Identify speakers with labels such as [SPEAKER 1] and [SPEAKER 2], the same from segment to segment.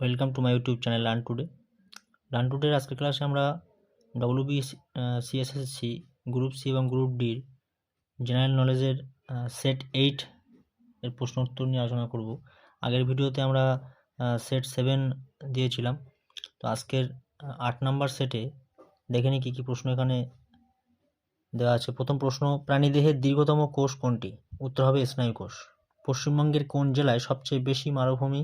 [SPEAKER 1] Welcome to my YouTube channel learn today learn টুডের আজকের ক্লাসে আমরা ডব্লিউবি সিএসএসসি গ্রুপ সি এবং গ্রুপ ডির জেনারেল নলেজের সেট এইট এর প্রশ্ন উত্তর নিয়ে আলোচনা করব। আগের ভিডিওতে আমরা সেট সেভেন দিয়েছিলাম। তো আজকের আট নাম্বার সেটে দেখে নিই কী কী প্রশ্ন এখানে দেওয়া আছে। প্রথম প্রশ্ন, প্রাণীদেহের দীর্ঘতম কোষ কোনটি? উত্তর হবে স্নায়ু কোষ পশ্চিমবঙ্গের কোন জেলায় সবচেয়ে বেশি মালভূমি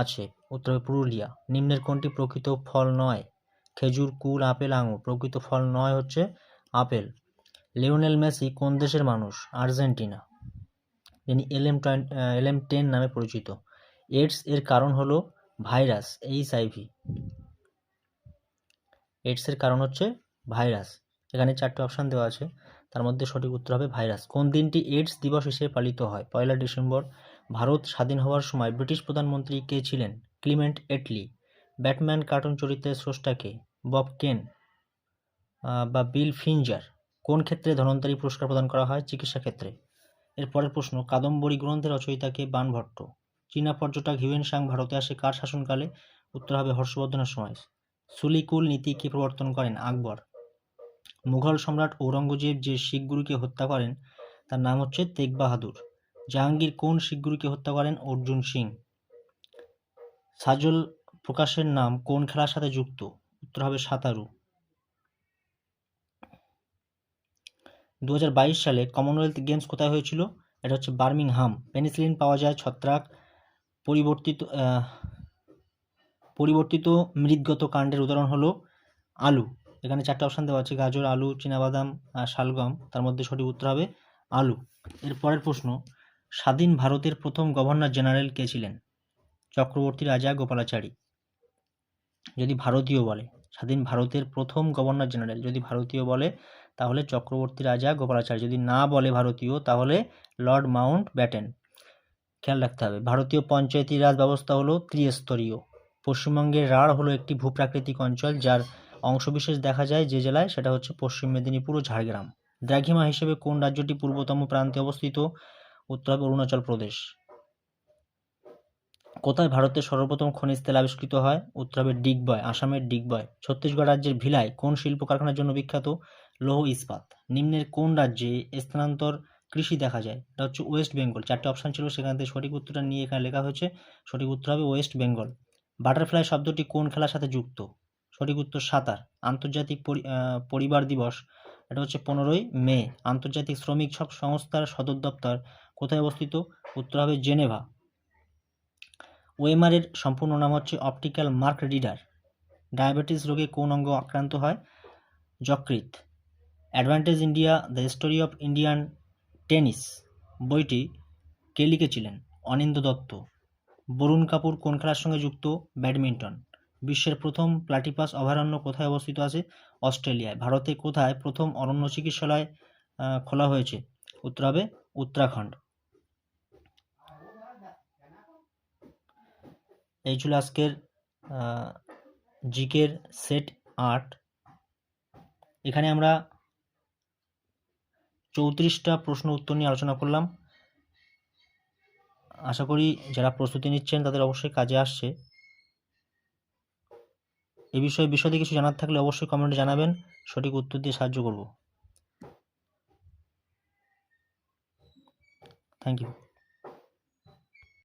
[SPEAKER 1] আছে। উত্তর পুরুলিয়া। নিম্নের কোনটি প্রকৃত ফল নয়? খেজুর, কুল, আপেল, আঙুর। প্রকৃত ফল নয় হচ্ছে আপেল। লিওনেল মেসি কোন দেশের মানুষ? আর্জেন্টিনা। যিনি এলএম এলএম টেন নামে পরিচিত। এইডস এর কারণ হলো ভাইরাস, এইচ আইভি এইডসের কারণ হচ্ছে ভাইরাস। এখানে চারটে অপশান দেওয়া আছে। তার মধ্যে সঠিক উত্তর হবে ভাইরাস। কোন দিনটি এইডস দিবস হিসেবে পালিত হয়? পয়লা ডিসেম্বর ভারত স্বাধীন হওয়ার সময় ব্রিটিশ প্রধানমন্ত্রী কে ছিলেন? Clement Attlee. ব্যাটম্যান কার্টুন চরিত্রের স্রষ্টাকে বব কেন? বা বিল ফিঞ্জার। কোন ক্ষেত্রে ধনন্তরী পুরস্কার প্রদান করা হয়? চিকিৎসা ক্ষেত্রে। এর পরের প্রশ্ন, কাদম্বরী গ্রন্থের রচয়িতাকে বানভট্ট। চীনা পর্যটক হিউয়েন সাং ভারতে আসে কার শাসনকালে? উত্তর হবে হর্ষবর্ধনের সময়। সুলিকুল নীতি কে প্রবর্তন করেন আকবর? মুঘল সম্রাট ঔরঙ্গজেব যে শিখ গুরুকে হত্যা করেন, তার নাম হচ্ছে তেগ বাহাদুর। জাহাঙ্গীর কোন শিখ গুরুকে হত্যা করেন? অর্জুন সিং। সাজল প্রকাশের নাম কোন খেলার সাথে যুক্ত? উত্তর হবে সাঁতারু। দু হাজার বাইশ সালে কমনওয়েলথ গেমস কোথায় হয়েছিল? এটা হচ্ছে বার্মিংহাম। পেনিসিলিন পাওয়া যায় ছত্রাক পরিবর্তিত পরিবর্তিত মৃদগত কাণ্ডের উদাহরণ হলো আলু। এখানে চারটে অপশান দেওয়া আছে, গাজর, আলু, চীনাবাদাম শালগম। তার মধ্যে সঠিক উত্তর হবে আলু। এর পরের প্রশ্ন স্বাধীন ভারতের প্রথম গভর্নর জেনারেল কে ছিলেন? চক্রবর্তী রাজা গোপালাচারী। যদি ভারতীয় বলে, স্বাধীন ভারতের প্রথম গভর্নর জেনারেল যদি ভারতীয় বলে, তাহলে চক্রবর্তী রাজা গোপালাচারী। যদি না বলে ভারতীয়, তাহলে লর্ড মাউন্ট ব্যাটেন। খেয়াল রাখতে হবে, ভারতীয় পঞ্চায়েতি রাজ ব্যবস্থা হলো ত্রিস্তরীয়। পশ্চিমবঙ্গের রাঢ় হলো একটি ভূপ্রাকৃতিক অঞ্চল, যার অংশবিশেষ দেখা যায় যে জেলায়, সেটা হচ্ছে পশ্চিম মেদিনীপুর ও ঝাড়গ্রাম। দ্রাঘিমা হিসেবে কোন রাজ্যটি পূর্বতম প্রান্তে অবস্থিত? উত্তর হবে অরুণাচল প্রদেশ। কোথায় ভারতের সর্বপ্রথম খনিজ তেল আবিষ্কৃত হয়? উত্তর হবে ডিগবয়, আসামের ডিগবয়। ছত্তিশগড় রাজ্যের ভিলায় কোন শিল্প কারখানার জন্য বিখ্যাত? লৌহ ইস্পাত। নিম্নের কোন রাজ্যে স্থানান্তর কৃষি দেখা যায়? এটা হচ্ছে ওয়েস্ট বেঙ্গল। চারটে অপশান ছিল, সেখান থেকে সঠিক উত্তরটা নিয়ে এখানে লেখা হয়েছে। সঠিক উত্তর হবে ওয়েস্ট বেঙ্গল। বাটারফ্লাই শব্দটি কোন খেলার সাথে যুক্ত? সঠিক উত্তর সাঁতার। আন্তর্জাতিক পরিবার দিবস, এটা হচ্ছে পনেরোই মে। আন্তর্জাতিক শ্রমিক সব সংস্থার সদর দপ্তর কোথায় অবস্থিত? উত্তর হবে জেনেভা। ওয়েমারের সম্পূর্ণ নাম হচ্ছে অপটিক্যাল মার্ক রিডার। ডায়াবেটিস রোগে কোন অঙ্গ আক্রান্ত হয়? যকৃত advantage India, the story of Indian tennis বইটি কে লিখেছিলেন? অনিন্দ দত্ত। বরুণ কাপুর কোন খেলার সঙ্গে যুক্ত? ব্যাডমিন্টন। বিশ্বের প্রথম প্লাটিপাস অভয়ারণ্য কোথায় অবস্থিত আছে? অস্ট্রেলিয়ায়। ভারতে কোথায় প্রথম অরণ্য চিকিৎসালয় খোলা হয়েছে? উত্তর হবে উত্তরাখণ্ড। এই ছিল আজকের জিকের সেট আট। এখানে আমরা চৌত্রিশটা প্রশ্ন উত্তর নিয়ে আলোচনা করলাম। আশা করি যারা প্রস্তুতি নিচ্ছেন তাদের অবশ্যই কাজে আসছে। এ বিষয়ে বিশদে কিছু জানার থাকলে অবশ্যই কমেন্টে জানাবেন। সঠিক উত্তর দিয়ে সাহায্য করব। Thank you